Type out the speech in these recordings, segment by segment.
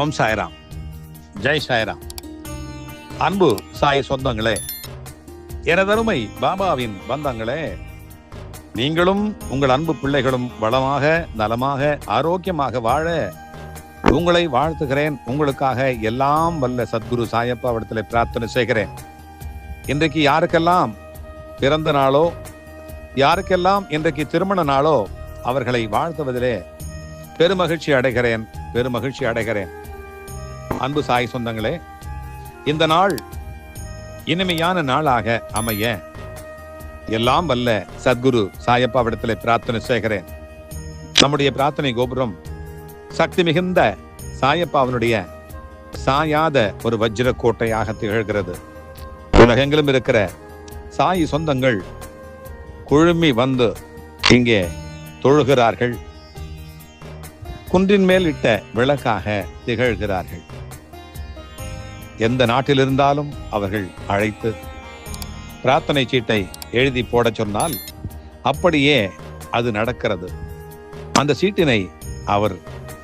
ஓம் சாய்ராம். ஜெய் சாய்ராம். அன்பு சாய் சொந்தங்களே எனதருமை பாபாவின் பந்தங்களே நீங்களும் உங்கள் அன்பு பிள்ளைகளும் வளமாக நலமாக ஆரோக்கியமாக வாழ உங்களை வாழ்த்துகிறேன். உங்களுக்காக எல்லாம் வல்ல சத்குரு சாயப்பாவிடத்தில் பிரார்த்தனை செய்கிறேன். இன்றைக்கு யாருக்கெல்லாம் பிறந்த நாளோ யாருக்கெல்லாம் இன்றைக்கு திருமண நாளோ அவர்களை வாழ்த்துவதிலே பெருமகிழ்ச்சி அடைகிறேன் பெருமகிழ்ச்சி அடைகிறேன். அன்பு சாய் சொந்தங்களே இந்த நாள் இனிமையான நாளாக அமைய எல்லாம் வல்ல சத்குரு சாயப்பாவிடத்தில் பிரார்த்தனை செய்கிறேன். நம்முடைய பிரார்த்தனை கோபுரம் சக்தி மிகுந்த சாயப்பாவனுடைய சாயாத ஒரு வஜ்ர கோட்டையாக திகழ்கிறது. உலகெங்கிலும் இருக்கிற சாய் சொந்தங்கள் குழுமி வந்து இங்கே தொழுகிறார்கள். குன்றின் மேல் இட்ட விளக்காக திகழ்கிறார்கள். எந்த நாட்டில் இருந்தாலும் அவர்கள் அழைத்து பிரார்த்தனை சீட்டை எழுதி போடச் சொன்னால் அப்படியே அது நடக்கிறது. அந்த சீட்டினை அவர்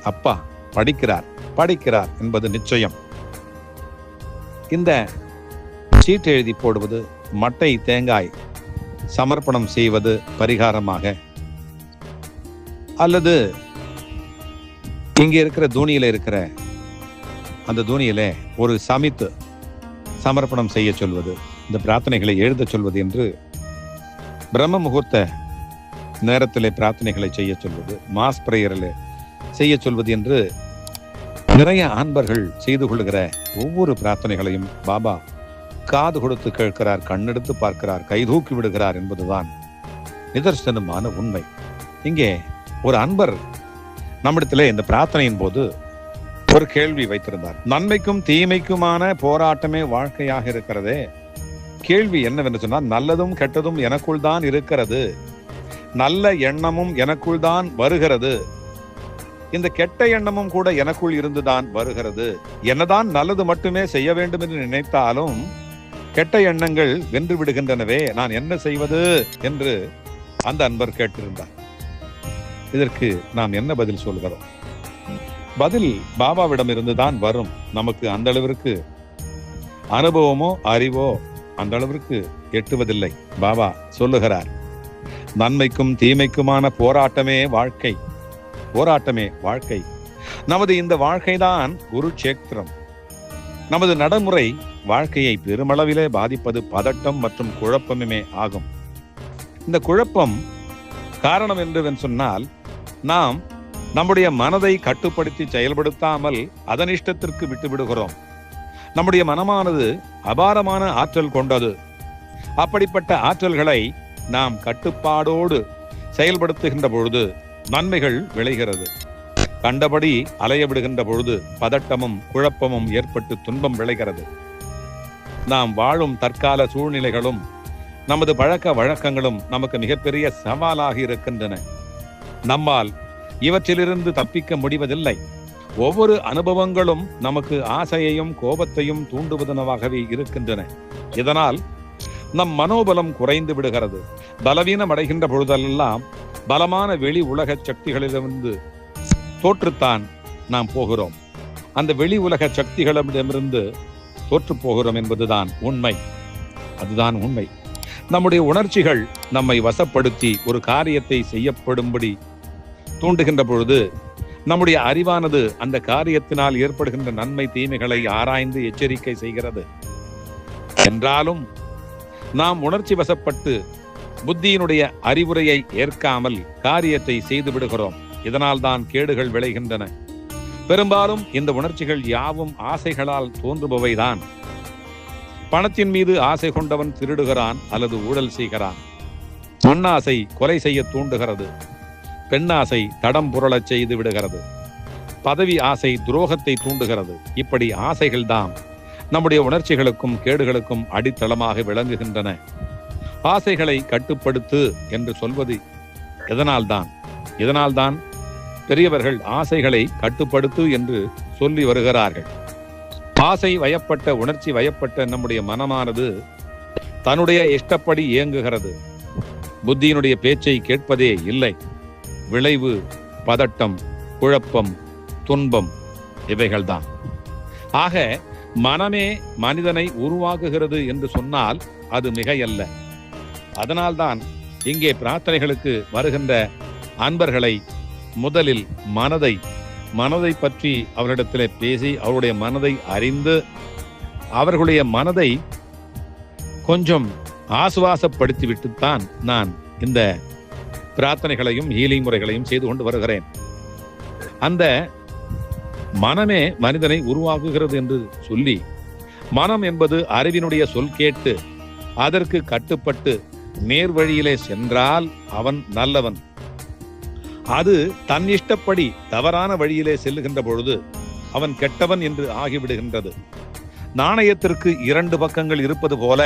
அப்பா படிக்கிறார் படிக்கிறார் என்பது நிச்சயம். இந்த சீட்டு எழுதி போடுவது மட்டை தேங்காய் சமர்ப்பணம் செய்வது பரிகாரமாக அல்லது இங்க இருக்கிற தூணியில் இருக்கிற அந்த தூணியில ஒரு சமித்து சமர்ப்பணம் செய்ய சொல்வது இந்த பிரார்த்தனைகளை எழுத சொல்வது என்று பிரம்ம முகூர்த்த நேரத்திலே பிரார்த்தனைகளை செய்ய சொல்வது மாஸ் பிரேயரில் செய்ய சொல்வது என்று நிறைய ஆண்பர்கள் செய்து கொள்கிற ஒவ்வொரு பிரார்த்தனைகளையும் பாபா காது கொடுத்து கேட்கிறார் கண்ணெடுத்து பார்க்கிறார் கைதூக்கி விடுகிறார் என்பதுதான் நிதர்சனமான உண்மை. இங்கே ஒரு அன்பர் நம்மிடத்திலே இந்த பிரார்த்தனையின் போது ஒரு கேள்வி வைத்திருந்தார். நன்மைக்கும் தீமைக்குமான போராட்டமே வாழ்க்கையாக இருக்கிறதே. கேள்வி என்னவென்று சொன்னால் நல்லதும் கெட்டதும் எனக்குள் தான் இருக்கிறது. நல்ல எண்ணமும் எனக்குள் தான் வருகிறது. இந்த கெட்ட எண்ணமும் கூட எனக்குள் இருந்துதான் வருகிறது. என்னதான் நல்லது மட்டுமே செய்ய வேண்டும் என்று நினைத்தாலும் கெட்ட எண்ணங்கள் வென்று விடுகின்றனவே நான் என்ன செய்வது என்று அந்த அன்பர் கேட்டிருந்தார். இதற்கு நாம் என்ன பதில் சொல்கிறோம்? பதில் பாபாவிடம் இருந்துதான் வரும். நமக்கு அந்த அளவிற்கு அனுபவமோ அறிவோ அந்த அளவிற்கு எட்டுவதில்லை. பாபா சொல்லுகிறார் நன்மைக்கும் தீமைக்குமான போராட்டமே வாழ்க்கை. போராட்டமே வாழ்க்கை. நமது இந்த வாழ்க்கைதான் குருக்ஷேத்திரம். நமது நடைமுறை வாழ்க்கையை பெருமளவிலே பாதிப்பது பதட்டம் மற்றும் குழப்பமுமே ஆகும். இந்த குழப்பம் காரணம் என்று சொன்னால் நாம் நம்முடைய மனதை கட்டுப்படுத்தி செயல்படுத்தாமல் அதன் இஷ்டத்திற்கு விட்டு விடுகிறோம் நம்முடைய மனமானது அபாரமான ஆற்றல் கொண்டது. அப்படிப்பட்ட ஆற்றல்களை நாம் கட்டுப்பாடோடு செயல்படுத்துகின்ற பொழுது நன்மைகள் விளைகிறது. கண்டபடி அலைய விடுகின்ற பொழுது பதட்டமும் குழப்பமும் ஏற்பட்டு துன்பம் விளைகிறது. நாம் வாழும் தற்கால சூழ்நிலைகளும் நமது பழக்க வழக்கங்களும் நமக்கு மிகப்பெரிய சவாலாக இருக்கின்றன. நம்மால் இவற்றிலிருந்து தப்பிக்க முடிவதில்லை. ஒவ்வொரு அனுபவங்களும் நமக்கு ஆசையையும் கோபத்தையும் தூண்டுவதனவாகவே இருக்கின்றன. இதனால் நம் மனோபலம் குறைந்து விடுகிறது. பலவீனம் அடைகின்ற பொழுதெல்லாம் பலமான வெளி உலக சக்திகளிலிருந்து தோற்றுத்தான் நாம் போகிறோம். அந்த வெளி உலக சக்திகளிடமிருந்து தோற்று போகிறோம் என்பதுதான் உண்மை. அதுதான் உண்மை. நம்முடைய உணர்ச்சிகள் நம்மை வசப்படுத்தி ஒரு காரியத்தை செய்யப்படும்படி தூண்டுகின்ற பொழுது நம்முடைய அறிவானது அந்த காரியத்தினால் ஏற்படுகின்ற நன்மை தீமைகளை ஆராய்ந்து எச்சரிக்கை செய்கிறது. என்றாலும் நாம் உணர்ச்சி வசப்பட்டு புத்தியினுடைய அறிவுரையை ஏற்காமல் காரியத்தை செய்து விடுகிறோம். இதனால் தான் கேடுகள் விளைகின்றன. பெரும்பாலும் இந்த உணர்ச்சிகள் யாவும் ஆசைகளால் தோன்றுபவைதான். பணத்தின் மீது ஆசை கொண்டவன் திருடுகிறான் அல்லது ஊழல் செய்கிறான். மண்ணாசை கொலை செய்ய தூண்டுகிறது. பெண்ணாசை தடம் புரளச் செய்து விடுகிறது. பதவி ஆசை துரோகத்தை தூண்டுகிறது. இப்படி ஆசைகள்தான் நம்முடைய உணர்ச்சிகளுக்கும் கேடுகளுக்கும் அடித்தளமாக விளங்குகின்றன. ஆசைகளை கட்டுப்படுத்து என்று சொல்வது எதனால்தான்? இதனால்தான் பெரியவர்கள் ஆசைகளை கட்டுப்படுத்து என்று சொல்லி வருகிறார்கள். ஆசை வயப்பட்ட உணர்ச்சி வயப்பட்ட நம்முடைய மனமானது தன்னுடைய இஷ்டப்படி இயங்குகிறது. புத்தியினுடைய பேச்சை கேட்பதே இல்லை. விளைவு பதட்டம் குழப்பம் துன்பம் இவைகள்தான். ஆக மனமே மனிதனை உருவாக்குகிறது என்று சொன்னால் அது மிகையல்ல. அதனால்தான் இங்கே பிரார்த்தனைகளுக்கு வருகின்ற அன்பர்களை முதலில் மனதை மனதை பற்றி அவரிடத்திலே பேசி அவருடைய மனதை அறிந்து அவர்களுடைய மனதை கொஞ்சம் ஆசுவாசப்படுத்திவிட்டுத்தான் நான் இந்த பிரார்த்தனைகளையும் ஹீலிங் முறைகளையும் செய்து கொண்டு வருகிறேன். அந்த மனமே மனிதனை உருவாக்குகிறது என்று சொல்லி மனம் என்பது அறிவினுடைய சொல் கேட்டு அதற்கு கட்டுப்பட்டு நேர் வழியிலே சென்றால் அவன் நல்லவன். அது தன் இஷ்டப்படி தவறான வழியிலே செல்லுகின்ற பொழுது அவன் கெட்டவன் என்று ஆகிவிடுகின்றது. நாணயத்திற்கு இரண்டு பக்கங்கள் இருப்பது போல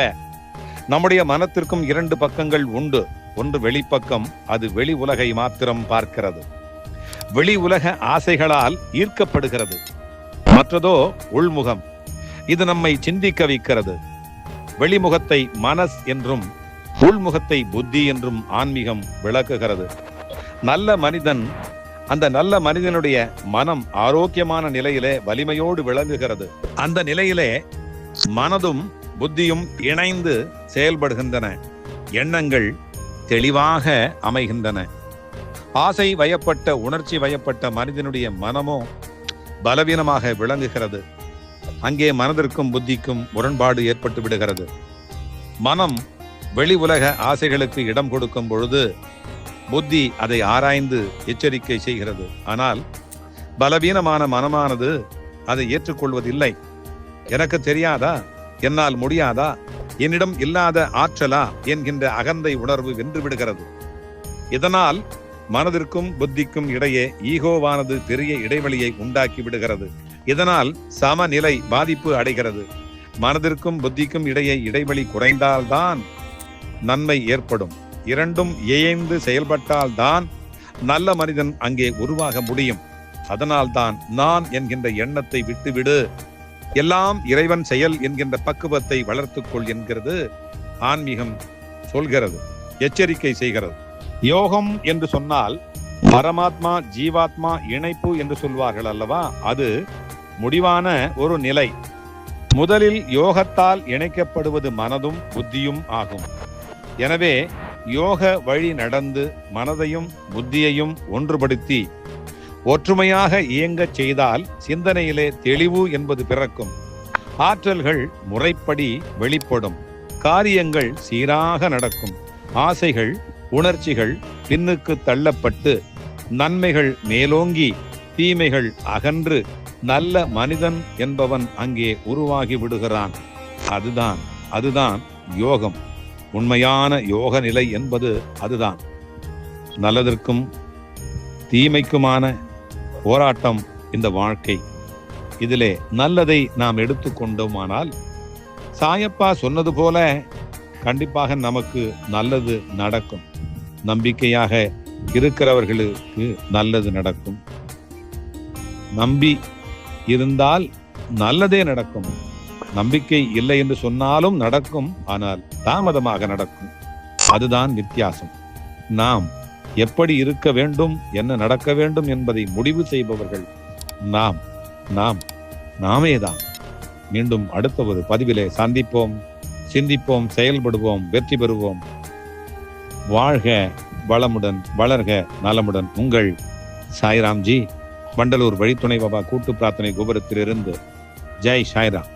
நம்முடைய மனத்திற்கும் இரண்டு பக்கங்கள் உண்டு. ஒன்று வெளிப்பக்கம் அது வெளி உலகை மாத்திரம் பார்க்கிறது. வெளி உலக ஆசைகளால் ஈர்க்கப்படுகிறது. மற்றதோ உள்முகம். இது நம்மை சிந்திக்க வைக்கிறது. வெளிமுகத்தை மனஸ் என்றும் உள்முகத்தை புத்தி என்றும் ஆன்மீகம் விளக்குகிறது. நல்ல மனிதன் அந்த நல்ல மனிதனுடைய மனம் ஆரோக்கியமான நிலையிலே வலிமையோடு விளங்குகிறது. அந்த நிலையிலே மனதும் புத்தியும் இணைந்து செயல்படுகின்றன. எண்ணங்கள் தெளிவாக அமைகின்றன. ஆசை வயப்பட்ட உணர்ச்சி வயப்பட்ட மனிதனுடைய மனமோ பலவீனமாக விளங்குகிறது. அங்கே மனதிற்கும் புத்திக்கும் முரண்பாடு ஏற்பட்டு விடுகிறது. மனம் வெளி உலக ஆசைகளுக்கு இடம் கொடுக்கும் பொழுது புத்தி அதை ஆராய்ந்து எச்சரிக்கை செய்கிறது. ஆனால் பலவீனமான மனமானது அதை ஏற்றுக்கொள்வதில்லை. எனக்கு தெரியாதா? என்னால் முடியாதா? என்னிடம் இல்லாத ஆற்றலா என்கின்ற அகந்தை உணர்வு வென்று விடுகிறது. இதனால் மனதிற்கும் புத்திக்கும் இடையே ஈகோவானது பெரிய இடைவெளியை உண்டாக்கி விடுகிறது. இதனால் சமநிலை பாதிப்பு அடைகிறது. மனதிற்கும் புத்திக்கும் இடையே இடைவெளி குறைந்தால்தான் நன்மை ஏற்படும். இரண்டும் இயைந்து செயல்பட்டால்தான் நல்ல மனிதன் அங்கே உருவாக முடியும். அதனால்தான் நான் என்கின்ற எண்ணத்தை விட்டுவிடு. எல்லாம் இறைவன் செயல் என்கின்ற பக்குவத்தை வளர்த்துக்கொள் என்கிறது ஆன்மீகம் சொல்கிறது எச்சரிக்கை செய்கிறது. யோகம் என்று சொன்னால் பரமாத்மா ஜீவாத்மா இணைப்பு என்று சொல்வார்கள் அல்லவா? அது முடிவான ஒரு நிலை. முதலில் யோகத்தால் இணைக்கப்படுவது மனதும் புத்தியும் ஆகும். எனவே யோக வழி நடந்து மனதையும் புத்தியையும் ஒன்றுபடுத்தி ஒற்றுமையாக இயங்கச் செய்தால் சிந்தனையிலே தெளிவு என்பது பிறக்கும். ஆற்றல்கள் முறைப்படி வெளிப்படும். காரியங்கள் சீராக நடக்கும். ஆசைகள் உணர்ச்சிகள் பின்னுக்கு தள்ளப்பட்டு நன்மைகள் மேலோங்கி தீமைகள் அகன்று நல்ல மனிதன் என்பவன் அங்கே உருவாகி விடுகிறான். அதுதான் அதுதான் யோகம். உண்மையான யோக நிலை என்பது அதுதான். நல்லதற்கும் தீமைக்குமான போராட்டம் இந்த வாழ்க்கை. இதிலே நல்லதை நாம் எடுத்துக்கொண்டோமானால் சாயப்பா சொன்னது போல கண்டிப்பாக நமக்கு நல்லது நடக்கும். நம்பிக்கையாக இருக்கிறவர்களுக்கு நல்லது நடக்கும். நம்பி இருந்தால் நல்லதே நடக்கும். நம்பிக்கை இல்லை என்று சொன்னாலும் நடக்கும் ஆனால் தாமதமாக நடக்கும். அதுதான் வித்தியாசம். நாம் எப்படி இருக்க வேண்டும் என்ன நடக்க வேண்டும் என்பதை முடிவு செய்பவர்கள் நாம் நாம் நாமேதான் மீண்டும் அடுத்த ஒரு பதிவிலே சந்திப்போம் சிந்திப்போம் செயல்படுவோம் வெற்றி பெறுவோம். வாழ்க வளமுடன் வளர்க நலமுடன். உங்கள் சாய்ராம்ஜி வண்டலூர் வழித்துணை பாபா கூட்டு பிரார்த்தனை கோபுரத்திலிருந்து. ஜெய் சாய்ராம்.